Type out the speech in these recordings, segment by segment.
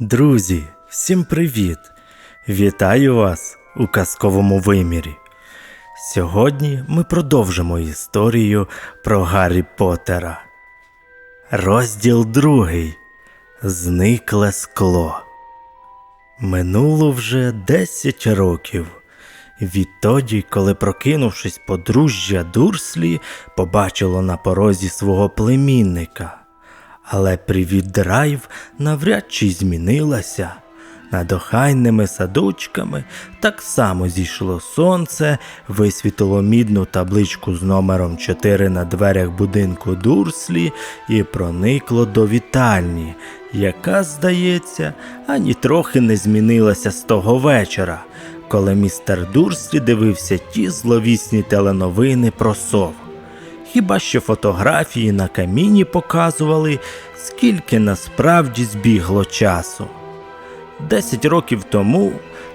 Друзі, всім привіт! Вітаю вас у казковому вимірі. Сьогодні ми продовжимо історію про Гаррі Поттера. Розділ другий. Зникле скло. Минуло вже 10 років. Відтоді, коли, прокинувшись, подружжя Дурслі побачило на порозі свого племінника. Але привіт драйв навряд чи змінилася. Над охайними садочками так само зійшло сонце, висвітило мідну табличку з номером 4 на дверях будинку Дурслі і проникло до вітальні, яка, здається, ані трохи не змінилася з того вечора, коли містер Дурслі дивився ті зловісні теленовини про сов. Хіба що фотографії на каміні показували, скільки насправді збігло часу. Десять років тому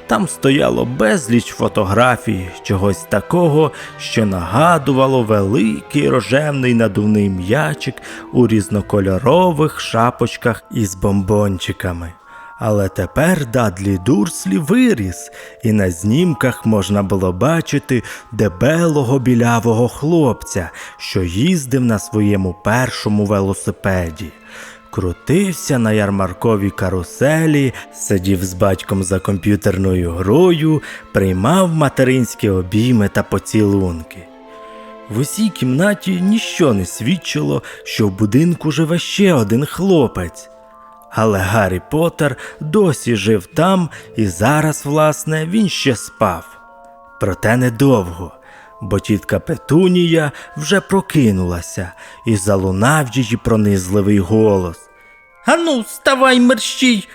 там стояло безліч фотографій чогось такого, що нагадувало великий рожевний надувний м'ячик у різнокольорових шапочках із бомбончиками. Але тепер Дадлі Дурслі виріс, і на знімках можна було бачити дебелого білявого хлопця, що їздив на своєму першому велосипеді. Крутився на ярмарковій каруселі, сидів з батьком за комп'ютерною грою, приймав материнські обійми та поцілунки. В усій кімнаті ніщо не свідчило, що в будинку живе ще один хлопець. Але Гаррі Поттер досі жив там, і зараз, власне, він ще спав. Проте недовго, бо тітка Петунія вже прокинулася і залунав її пронизливий голос. Ану, вставай, мерщій.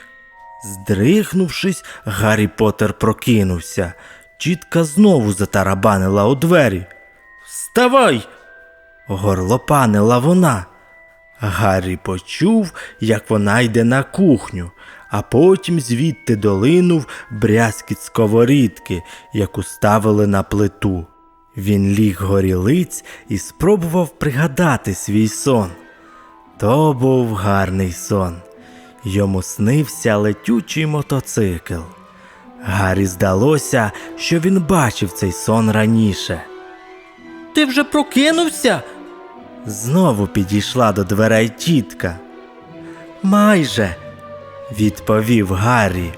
Здригнувшись, Гаррі Поттер прокинувся. Тітка знову затарабанила у двері. Вставай! горлопанила вона. Гаррі почув, як вона йде на кухню, а потім звідти долинув брязкіт сковорідки, яку ставили на плиту. Він ліг горілиць і спробував пригадати свій сон. То був гарний сон. Йому снився летючий мотоцикл. Гаррі здалося, що він бачив цей сон раніше. Ти вже прокинувся? Знову підійшла до дверей тітка. Майже, відповів Гаррі.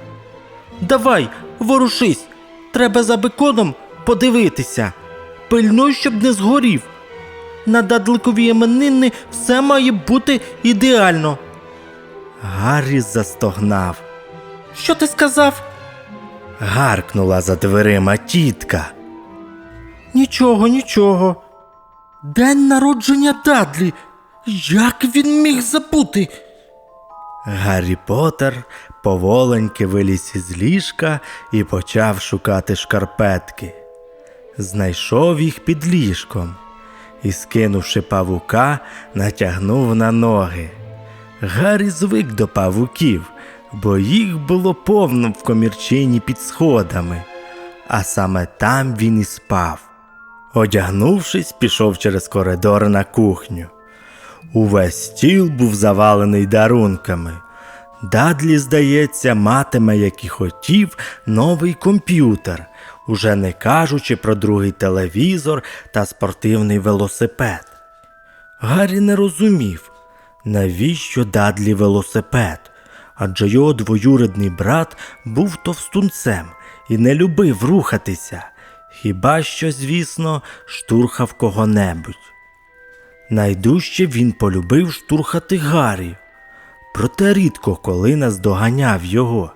Давай, ворушись, треба за беконом подивитися. Пильнуй, щоб не згорів. На дадликові іменини все має бути ідеально. Гаррі застогнав. Що ти сказав? Гаркнула за дверима тітка. Нічого, нічого. День народження Дадлі. Як він міг забути? Гаррі Поттер поволеньки виліз із ліжка і почав шукати шкарпетки. Знайшов їх під ліжком і, скинувши павука, натягнув на ноги. Гаррі звик до павуків, бо їх було повно в комірчині під сходами, а саме там він і спав. Одягнувшись, пішов через коридор на кухню. Увесь стіл був завалений дарунками. Дадлі, здається, матиме, як і хотів, новий комп'ютер, уже не кажучи про другий телевізор та спортивний велосипед. Гаррі не розумів, навіщо Дадлі велосипед, адже його двоюрідний брат був товстунцем і не любив рухатися, хіба що, звісно, штурхав кого-небудь. Найдужче він полюбив штурхати Гаррі, проте рідко коли наздоганяв його.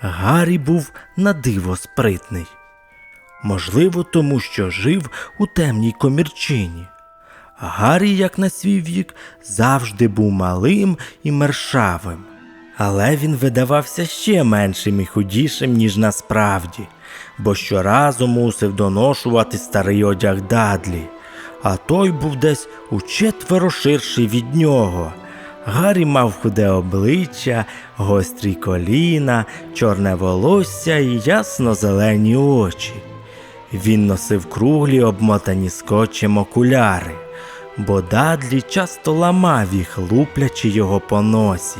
Гаррі був на диво спритний. Можливо, тому що жив у темній комірчині. Гаррі, як на свій вік, завжди був малим і мершавим, але він видавався ще меншим і худішим, ніж насправді, бо щоразу мусив доношувати старий одяг Дадлі, а той був десь учетверо ширший від нього. Гаррі мав худе обличчя, гострі коліна, чорне волосся і ясно зелені очі. Він носив круглі обмотані скотчем окуляри, бо Дадлі часто ламав їх, луплячи його по носі.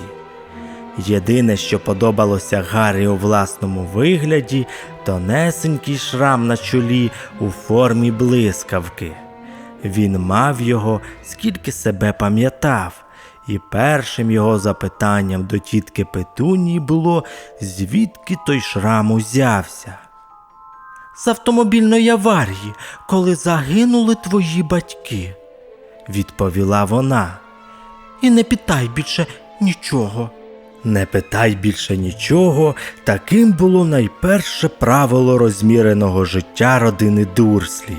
Єдине, що подобалося Гаррі у власному вигляді, тонесенький шрам на чолі у формі блискавки. Він мав його, скільки себе пам'ятав, і першим його запитанням до тітки Петунії було, звідки той шрам узявся. З автомобільної аварії, коли загинули твої батьки, відповіла вона. І не питай більше нічого. Не питай більше нічого, таким було найперше правило розміреного життя родини Дурслі.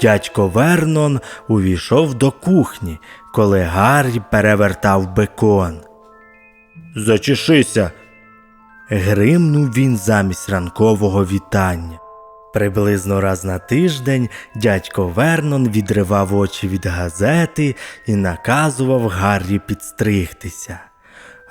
Дядько Вернон увійшов до кухні, коли Гаррі перевертав бекон. Зачешися. Гримнув він замість ранкового вітання. Приблизно раз на тиждень дядько Вернон відривав очі від газети і наказував Гаррі підстригтися.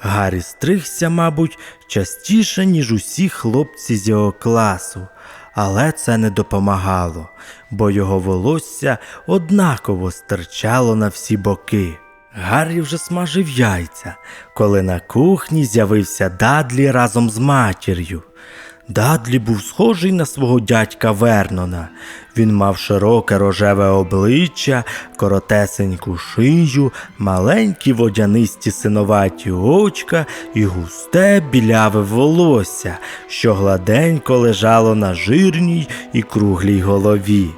Гаррі стригся, мабуть, частіше, ніж усі хлопці з його класу, але це не допомагало, бо його волосся однаково стирчало на всі боки. Гаррі вже смажив яйця, коли на кухні з'явився Дадлі разом з матір'ю. Дадлі був схожий на свого дядька Вернона. Він мав широке рожеве обличчя, коротесеньку шию, маленькі водянисті синоваті очка і густе біляве волосся, що гладенько лежало на жирній і круглій голові.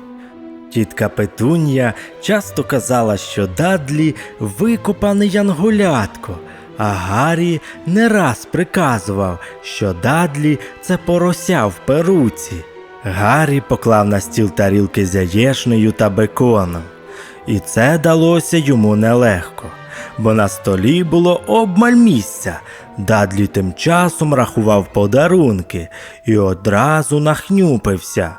Тітка Петунія часто казала, що Дадлі викопаний янголятко, а Гаррі не раз приказував, що Дадлі це порося в перуці. Гаррі поклав на стіл тарілки з яєшнею та беконом, і це далося йому нелегко, бо на столі було обмаль місця. Дадлі тим часом рахував подарунки і одразу нахнюпився.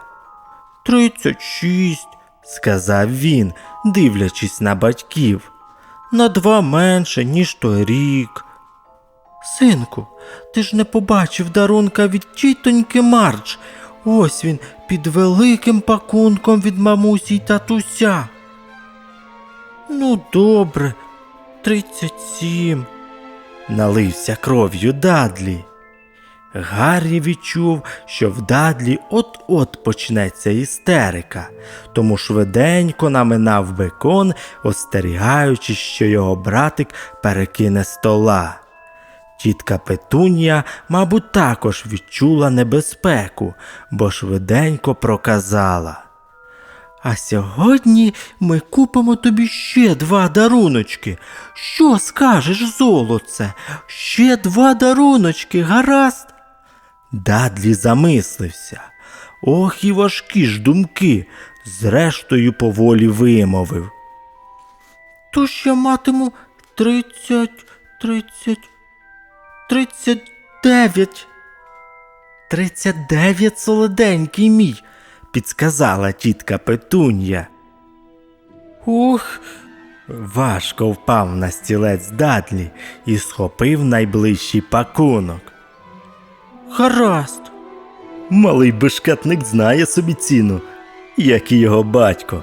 Тридцять шість, сказав він, дивлячись на батьків. На два менше, ніж той рік. Синку, ти ж не побачив дарунка від тітоньки Мардж. Ось він під великим пакунком від мамусі й татуся. Ну, добре, тридцять сім. Налився кров'ю Дадлі. Гаррі відчув, що в Дадлі от-от почнеться істерика, тому швиденько наминав бекон, остерігаючись, що його братик перекине стола. Тітка Петунія, мабуть, також відчула небезпеку, бо швиденько проказала. А сьогодні ми купимо тобі ще два даруночки. Що скажеш, золоце? Ще два даруночки, гаразд? Дадлі замислився. Ох і важкі ж думки, зрештою поволі вимовив. Тож я матиму тридцять, тридцять, тридцять дев'ять. Тридцять дев'ять солоденький мій, підсказала тітка Петунья. Ух. Важко впав на стілець Дадлі і схопив найближчий пакунок. Гаразд. Малий бешкетник знає собі ціну, як і його батько.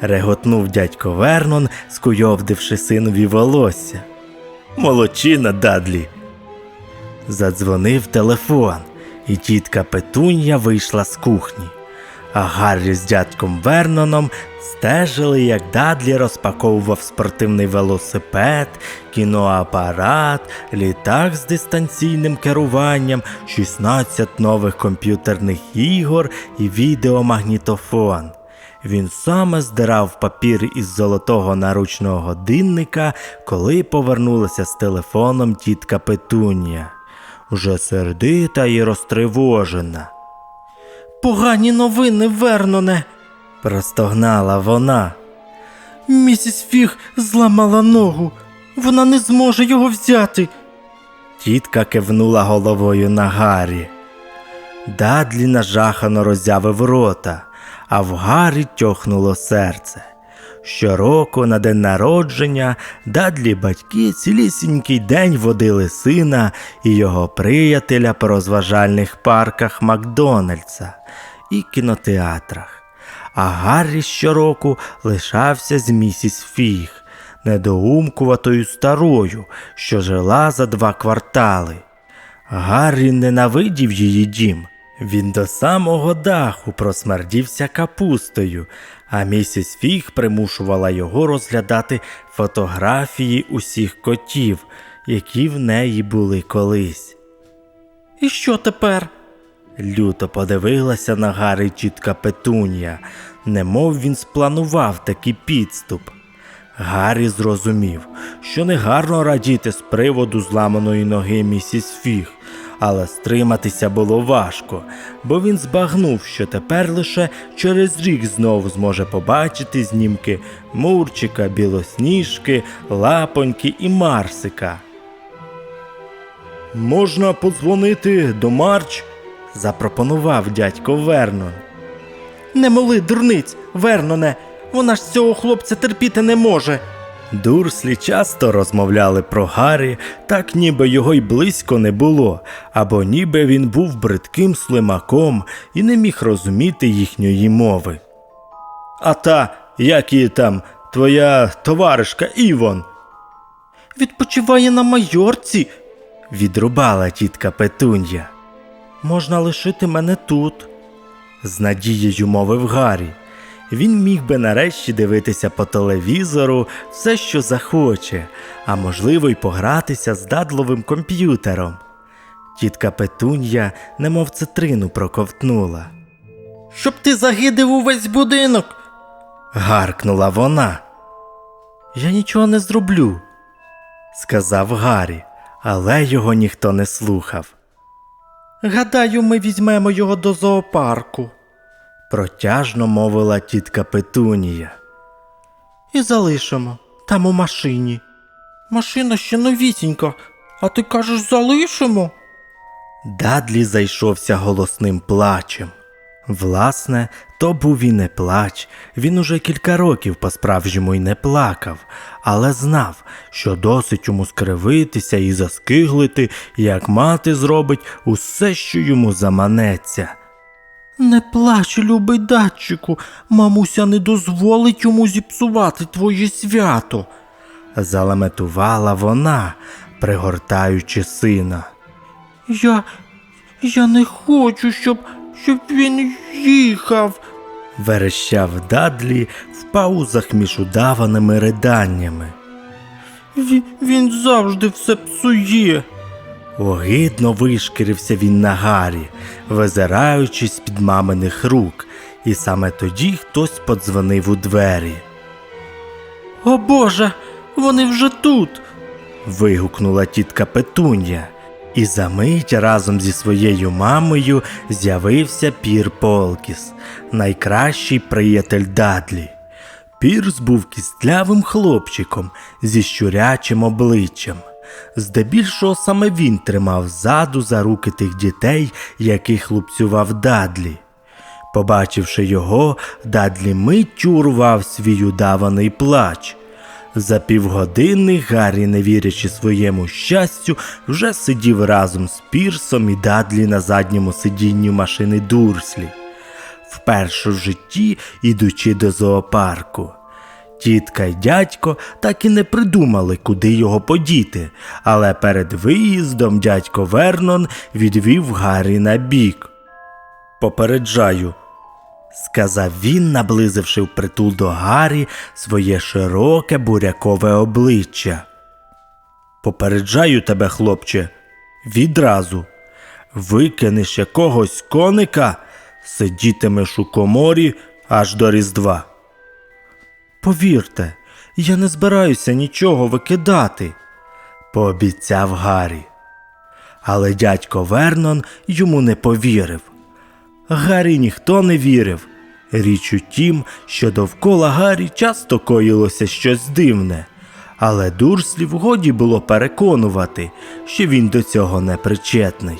реготнув дядько Вернон, скуйовдивши синові волосся. Молодчина, Дадлі. Задзвонив телефон, і тітка Петунья вийшла з кухні. А Гаррі з дядьком Верноном стежили, як Дадлі розпаковував спортивний велосипед, кіноапарат, літак з дистанційним керуванням, 16 нових комп'ютерних ігор і відеомагнітофон. Він саме здирав папір із золотого наручного годинника, коли повернулася з телефоном тітка Петунія. Вже сердита і розтривожена. Погані новини, Верноне, простогнала вона. Місіс Фіг зламала ногу. Вона не зможе його взяти. Тітка кивнула головою на Гаррі. Дадлі нажахано роззявив рота, а в Гаррі тьохнуло серце. Щороку на день народження Дадлі батьки цілісінький день водили сина і його приятеля по розважальних парках Макдональдса і кінотеатрах. А Гаррі щороку лишався з місіс Фіг. недоумкуватою старою, що жила за два квартали. Гаррі ненавидів її дім. Він до самого даху просмердівся капустою, а місіс Фіг примушувала його розглядати фотографії усіх котів, які в неї були колись. І що тепер? Люто подивилася на Гаррі тітка Петунія, немов він спланував такий підступ. Гаррі зрозумів, що негарно радіти з приводу зламаної ноги місіс Фіг, але стриматися було важко, бо він збагнув, що тепер лише через рік знов зможе побачити знімки Мурчика, Білосніжки, Лапоньки і Марсика. Можна подзвонити до Марч? запропонував дядько Вернон. Не моли, дурниць, Верноне, вона ж цього хлопця терпіти не може. Дурслі часто розмовляли про Гаррі, так ніби його й близько не було, або ніби він був бридким слимаком і не міг розуміти їхньої мови. А та, як її там, твоя товаришка Івон. Відпочиває на майорці, відрубала тітка Петунья. Можна лишити мене тут, з надією мовив Гаррі. Він міг би нарешті дивитися по телевізору все, що захоче, а можливо й погратися з дадловим комп'ютером. Тітка Петунья, немов цитрину проковтнула. Щоб ти загидив увесь будинок. гаркнула вона. Я нічого не зроблю, сказав Гаррі, але його ніхто не слухав. Гадаю, ми візьмемо його до зоопарку, протяжно мовила тітка Петунія. І залишимо там у машині. Машина ще новісінька, а ти кажеш, залишимо? Дадлі зайшовся голосним плачем. Власне, то був і не плач, він уже кілька років по-справжньому й не плакав, але знав, що досить йому скривитися і заскиглити, як мати зробить усе, що йому заманеться. Не плач, любий датчику, мамуся не дозволить йому зіпсувати твоє свято, залеметувала вона, пригортаючи сина. Я. я не хочу, щоб. щоб він їхав. верещав Дадлі в паузах між удаваними риданнями. Він, він завжди все псує. Огидно вишкірився він на Гаррі, визираючись з-під маминих рук, і саме тоді хтось подзвонив у двері. О Боже, вони вже тут. вигукнула тітка Петунья, і за мить разом зі своєю мамою з'явився Пір Полкіс, найкращий приятель Дадлі. Пірс був кістлявим хлопчиком зі щурячим обличчям. Здебільшого саме він тримав ззаду за руки тих дітей, яких лупцював Дадлі. Побачивши його, Дадлі миттю урвав свій удаваний плач. За півгодини Гаррі, не вірячи своєму щастю, вже сидів разом з Пірсом і Дадлі на задньому сидінні машини Дурслі, вперше в житті ідучи до зоопарку. Тітка й дядько так і не придумали, куди його подіти, але перед виїздом дядько Вернон відвів Гаррі на бік. Попереджаю, сказав він, наблизивши впритул до Гаррі своє широке бурякове обличчя. Попереджаю тебе, хлопче, відразу. Викинеш якогось коника, сидітимеш у коморі аж до Різдва. Повірте, я не збираюся нічого викидати, пообіцяв Гаррі. Але дядько Вернон йому не повірив. Гаррі ніхто не вірив. Річ у тім, що довкола Гаррі часто коїлося щось дивне, але дурслів годі було переконувати, що він до цього не причетний.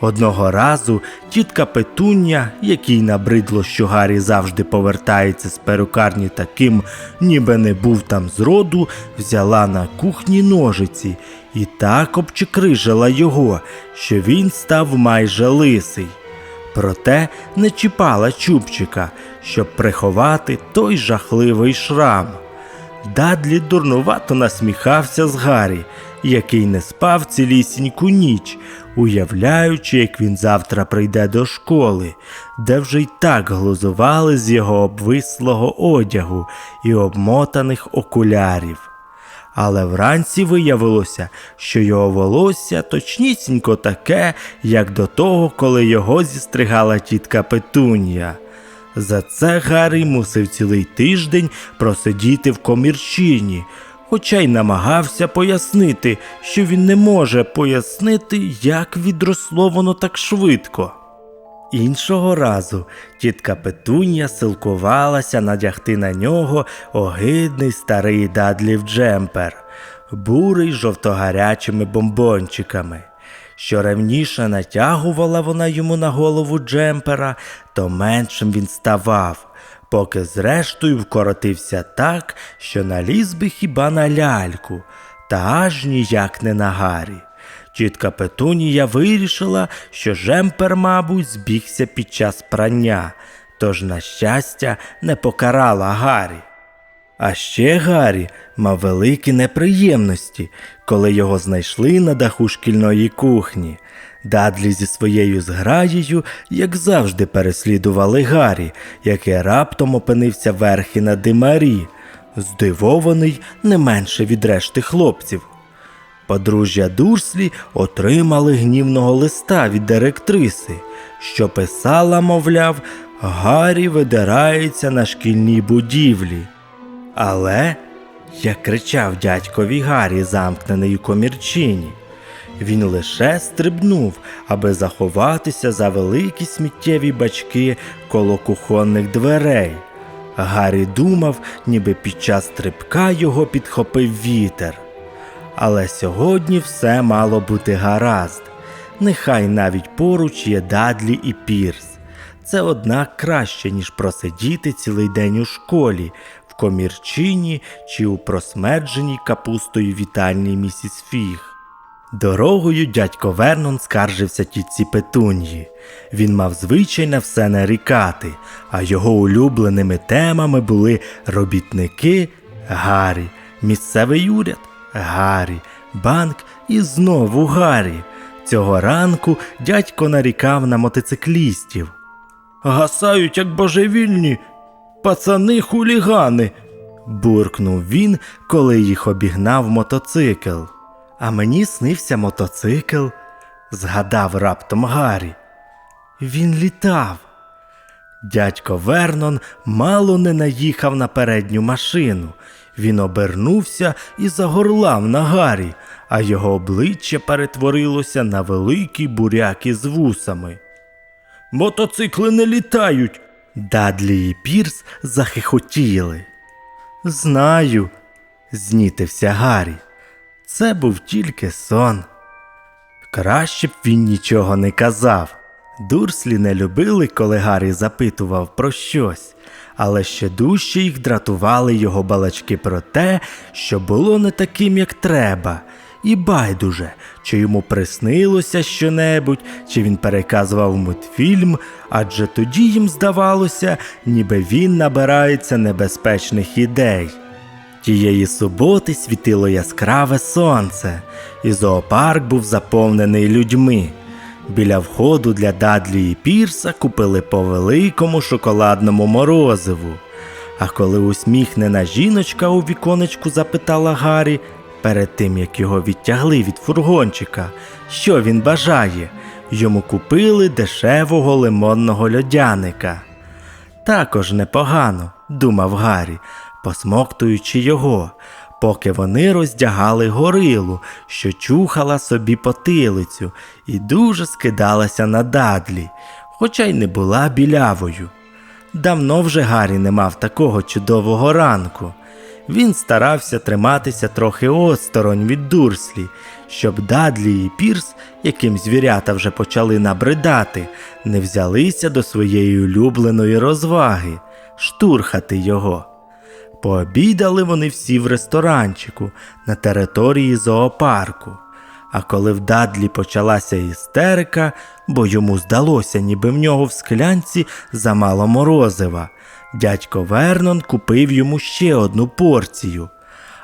Одного разу тітка Петуння, якій набридло, що Гаррі завжди повертається з перукарні таким, ніби не був там зроду, взяла на кухні ножиці і так обчекрижила його, що він став майже лисий. Проте не чіпала чубчика, щоб приховати той жахливий шрам. Дадлі дурнувато насміхався з Гаррі, який не спав цілісіньку ніч, уявляючи, як він завтра прийде до школи, де вже й так глузували з його обвислого одягу і обмотаних окулярів. Але вранці виявилося, що його волосся точнісінько таке, як до того, коли його зістригала тітка Петунія. За це Гаррі мусив цілий тиждень просидіти в комірчині, хоча й намагався пояснити, що він не може пояснити, як відросло воно так швидко. Іншого разу тітка Петунія силкувалася надягти на нього огидний старий дадлів джемпер, бурий жовтогарячими бомбончиками. Що ревніше натягувала вона йому на голову джемпера, то меншим він ставав, поки зрештою вкоротився так, що наліз би хіба на ляльку, та аж ніяк не на Гаррі. Тітка Петунія вирішила, що жемпер, мабуть, збігся під час прання, тож, на щастя, не покарала Гаррі. А ще Гаррі мав великі неприємності, коли його знайшли на даху шкільної кухні. Дадлі зі своєю зграєю, як завжди, переслідували Гаррі, який раптом опинився верхи на димарі, здивований не менше від решти хлопців. Подружжя Дурслі отримали гнівного листа від директриси, що писала, мовляв, Гаррі видирається на шкільній будівлі. Але, як кричав дядькові Гаррі, замкнений у комірчині, він лише стрибнув, аби заховатися за великі сміттєві бачки коло кухонних дверей. Гаррі думав, ніби під час стрибка його підхопив вітер. Але сьогодні все мало бути гаразд. Нехай навіть поруч є Дадлі і Пірс. Це однак краще, ніж просидіти цілий день у школі, комірчині чи у просмердженій капустою вітальній місіс Фіг. Дорогою дядько Вернон скаржився тітці Петуньї. Він мав звичай на все нарікати, а його улюбленими темами були робітники Гаррі, місцевий уряд Гаррі, банк і знову Гаррі. Цього ранку дядько нарікав на мотоциклістів. Гасають, як божевільні, пацани хулігани. буркнув він, коли їх обігнав мотоцикл. А мені снився мотоцикл, згадав раптом Гаррі. Він літав. Дядько Вернон мало не наїхав на передню машину. Він обернувся і загорлав на Гаррі, а його обличчя перетворилося на великий буряк із вусами. Мотоцикли не літають. Дадлі і Пірс захихотіли. Знаю, знітився Гаррі. Це був тільки сон. Краще б він нічого не казав. Дурслі не любили, коли Гаррі запитував про щось, але ще дужче їх дратували його балачки про те, що було не таким, як треба, і байдуже, чи йому приснилося щонебудь, чи він переказував мультфільм, адже тоді їм здавалося, ніби він набирається небезпечних ідей. Тієї суботи світило яскраве сонце, і зоопарк був заповнений людьми. Біля входу для Дадлі і Пірса купили по великому шоколадному морозиву. А коли усміхнена жіночка у віконечку запитала Гаррі, перед тим як його відтягли від фургончика, що він бажає, йому купили дешевого лимонного льодяника. Також непогано, думав Гаррі, посмоктуючи його, поки вони роздягали горилу, що чухала собі потилицю і дуже скидалася на дадлі, хоча й не була білявою. Давно вже Гаррі не мав такого чудового ранку. Він старався триматися трохи осторонь від дурслі, щоб Дадлі і Пірс, яким звірята вже почали набридати, не взялися до своєї улюбленої розваги штурхати його. Пообідали вони всі в ресторанчику на території зоопарку. А коли в Дадлі почалася істерика, бо йому здалося, ніби в нього в склянці замало морозива, дядько Вернон купив йому ще одну порцію.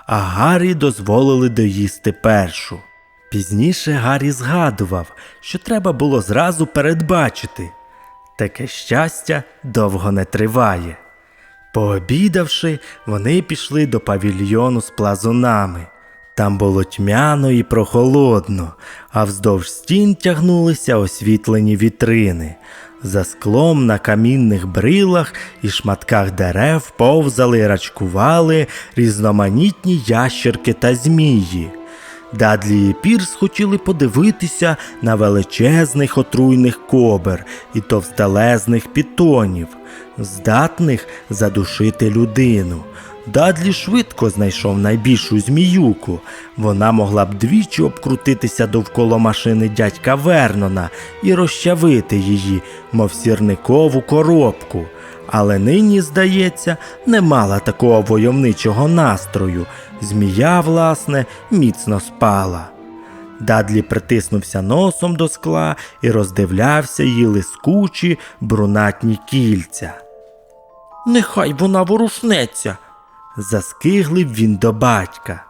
а Гаррі дозволили доїсти першу. Пізніше Гаррі згадував, що треба було зразу передбачити. Таке щастя довго не триває. Пообідавши, вони пішли до павільйону з плазунами. Там було тьмяно і прохолодно, а вздовж стін тягнулися освітлені вітрини. За склом на камінних брилах і шматках дерев повзали і рачкували різноманітні ящерки та змії. Дадлі і Пірс хотіли подивитися на величезних отруйних кобер і товстелезних пітонів, здатних задушити людину. Дадлі швидко знайшов найбільшу зміюку. Вона могла б двічі обкрутитися довкола машини дядька Вернона і розчавити її, мов сірникову коробку. Але нині, здається, не мала такого войовничого настрою. Змія, власне, міцно спала. Дадлі притиснувся носом до скла і роздивлявся її лискучі брунатні кільця. Нехай вона ворушнеться, заскиглив він до батька.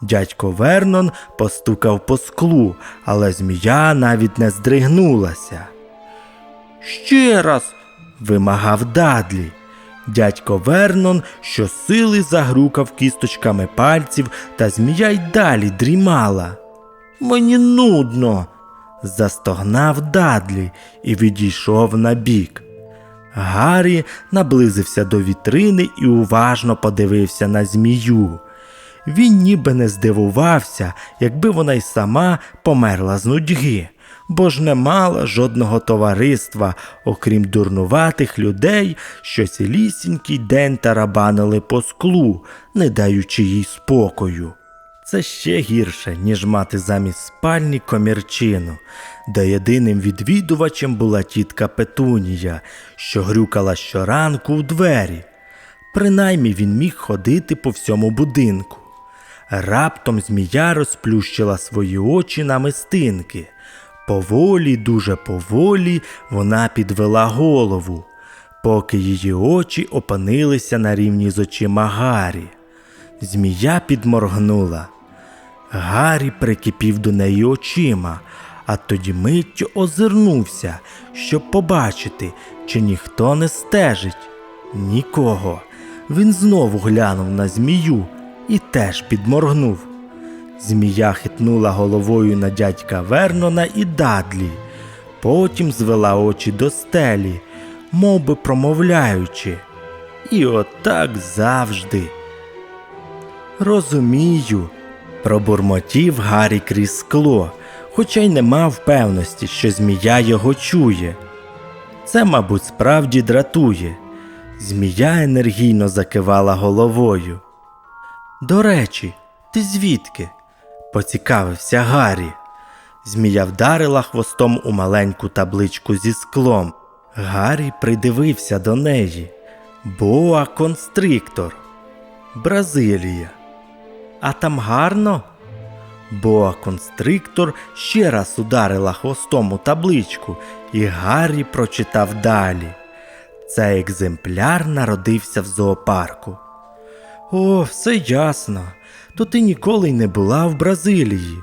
Дядько Вернон постукав по склу, але змія навіть не здригнулася. Ще раз. вимагав Дадлі. Дядько Вернон щосили загрукав кісточками пальців, та змія й далі дрімала. Мені нудно. застогнав Дадлі і відійшов на бік. Гаррі наблизився до вітрини і уважно подивився на змію. Він ніби не здивувався, якби вона й сама померла з нудьги, бо ж не мала жодного товариства, окрім дурнуватих людей, що цілісінький день тарабанили по склу, не даючи їй спокою. Це ще гірше, ніж мати замість спальні комірчину, де єдиним відвідувачем була тітка Петунія, що грюкала щоранку в двері. Принаймні він міг ходити по всьому будинку. Раптом змія розплющила свої очі на мистинки. Поволі, дуже поволі вона підвела голову, поки її очі опинилися на рівні з очима Гаррі. Змія підморгнула. Гаррі прикипів до неї очима, а тоді миттю озирнувся, щоб побачити, чи ніхто не стежить. Нікого. Він знову глянув на змію і теж підморгнув. Змія хитнула головою на дядька Вернона і Дадлі, потім звела очі до стелі, мов би промовляючи. І отак завжди. Розумію, пробурмотів Гаррі крізь скло, хоча й не мав певності, що змія його чує. Це, мабуть, справді дратує. Змія енергійно закивала головою. До речі, ти звідки? поцікавився Гаррі. Змія вдарила хвостом у маленьку табличку зі склом. Гаррі придивився до неї. Боа констриктор. Бразилія. А там гарно? Боа констриктор ще раз ударила хвостом у табличку, і Гаррі прочитав далі. Цей екземпляр народився в зоопарку. О, все ясно. То ти ніколи й не була в Бразилії.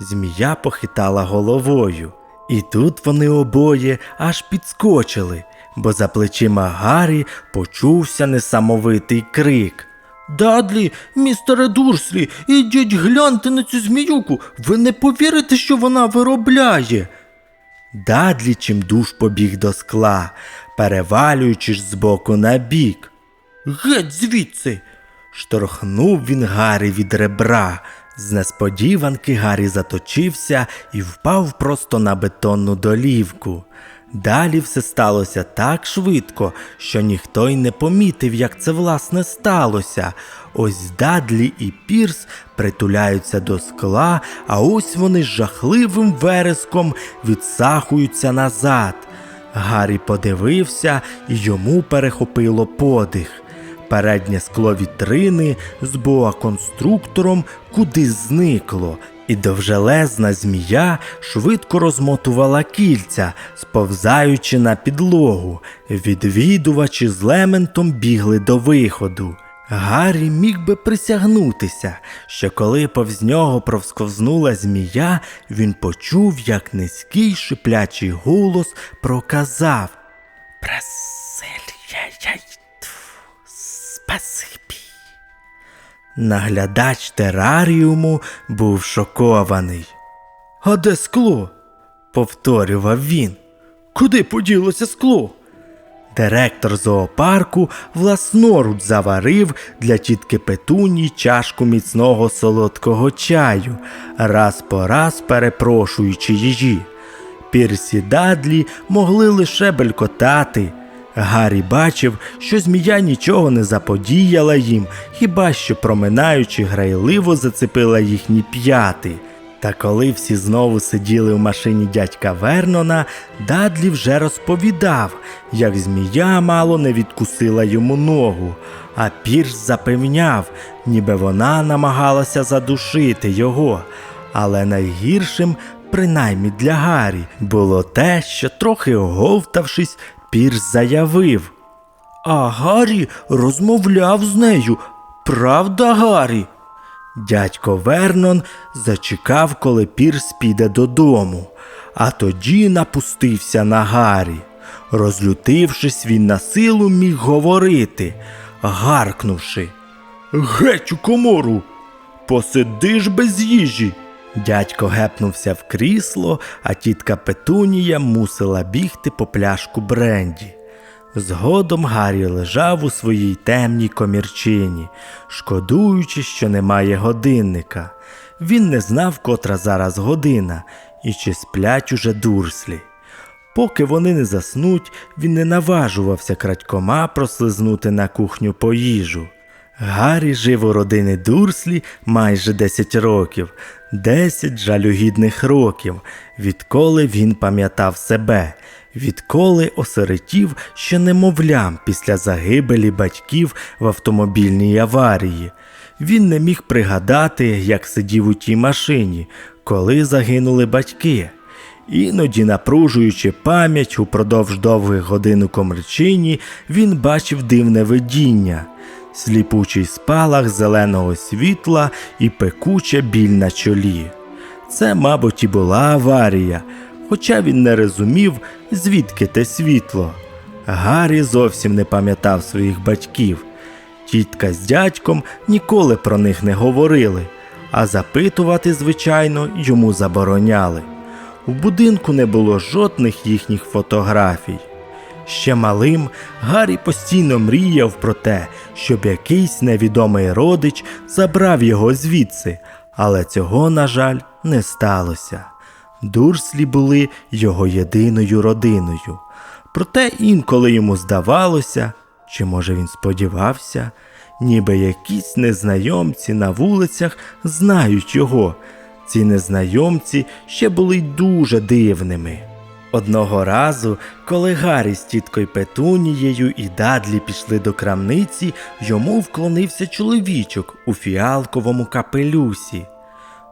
Змія похитала головою. І тут вони обоє аж підскочили, бо за плечима Гаррі почувся несамовитий крик. Дадлі, містере Дурслі, ідіть гляньте на цю зміюку. Ви не повірите, що вона виробляє. Дадлі чимдуж побіг до скла, перевалюючись з боку на бік. Геть звідси. Шторхнув він Гаррі від ребра. З несподіванки Гаррі заточився і впав просто на бетонну долівку. Далі все сталося так швидко, що ніхто й не помітив, як це власне сталося. Ось Дадлі і Пірс притуляються до скла, а ось вони з жахливим вереском відсахуються назад. Гаррі подивився, і йому перехопило подих. Переднє скло вітрини з боа-конструктором кудись зникло, і довжелезна змія швидко розмотувала кільця, сповзаючи на підлогу. Відвідувачі з лементом бігли до виходу. Гаррі міг би присягнутися, що коли повз нього провсковзнула змія, він почув, як низький шиплячий голос проказав Бразилія, Наглядач тераріуму був шокований. А де скло? повторював він. Куди поділося скло? Директор зоопарку власноруч заварив для тітки Петуні чашку міцного солодкого чаю, раз по раз перепрошуючи її. Пірсі Дадлі могли лише белькотати. Гаррі бачив, що змія нічого не заподіяла їм, хіба що проминаючи грайливо зацепила їхні п'яти. Та коли всі знову сиділи в машині дядька Вернона, Дадлі вже розповідав, як змія мало не відкусила йому ногу, а Пірс запевняв, ніби вона намагалася задушити його. Але найгіршим, принаймні для Гаррі, було те, що трохи оговтавшись, Пірс заявив. А Гаррі розмовляв з нею. Правда, Гаррі? Дядько Вернон зачекав, коли Пірс піде додому, а тоді напустився на Гаррі. Розлютившись, він на силу міг говорити, гаркнувши Геть у комору! Посидиш без їжі. Дядько гепнувся в крісло, а тітка Петунія мусила бігти по пляшку бренді. Згодом Гаррі лежав у своїй темній комірчині, шкодуючи, що немає годинника. Він не знав, котра зараз година, і чи сплять уже дурслі. Поки вони не заснуть, він не наважувався крадькома прослизнути на кухню по їжу. Гаррі жив у родини Дурслі майже 10 років, 10 жалюгідних років, відколи він пам'ятав себе, відколи осиротів ще немовлям після загибелі батьків в автомобільній аварії. Він не міг пригадати, як сидів у тій машині, коли загинули батьки. Іноді, напружуючи пам'ять упродовж довгих годин у комрчині, він бачив дивне видіння, сліпучий спалах зеленого світла і пекуча біль на чолі. Це, мабуть, і була аварія, хоча він не розумів, звідки те світло. Гаррі зовсім не пам'ятав своїх батьків. Тітка з дядьком ніколи про них не говорили, а запитувати, звичайно, йому забороняли. В будинку не було жодних їхніх фотографій. Ще малим Гаррі постійно мріяв про те, щоб якийсь невідомий родич забрав його звідси, але цього, на жаль, не сталося. Дурслі були його єдиною родиною. Проте інколи йому здавалося, чи може він сподівався, ніби якісь незнайомці на вулицях знають його. Ці незнайомці ще були дуже дивними. Одного разу, коли Гаррі з тіткою Петунією і Дадлі пішли до крамниці, йому вклонився чоловічок у фіалковому капелюсі.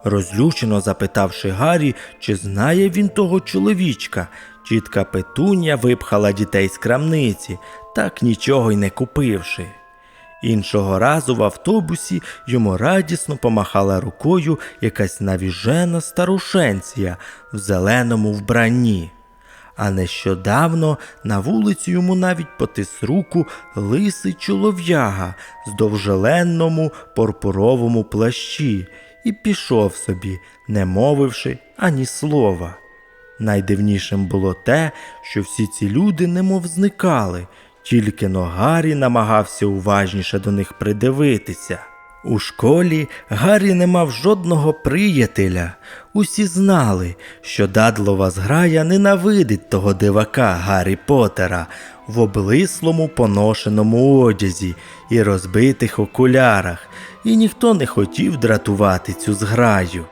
Розлючено запитавши Гаррі, чи знає він того чоловічка, тітка Петунія випхала дітей з крамниці, так нічого й не купивши. Іншого разу в автобусі йому радісно помахала рукою якась навіжена старушенція в зеленому вбранні. А нещодавно на вулицю йому навіть потис руку лисий чолов'яга з довжеленному порпуровому плащі і пішов собі, не мовивши ані слова. Найдивнішим було те, що всі ці люди немов зникали, тільки Гаррі намагався уважніше до них придивитися. У школі Гаррі не мав жодного приятеля. Усі знали, що дадлова зграя ненавидить того дивака Гаррі Поттера в облислому поношеному одязі і розбитих окулярах, і ніхто не хотів дратувати цю зграю.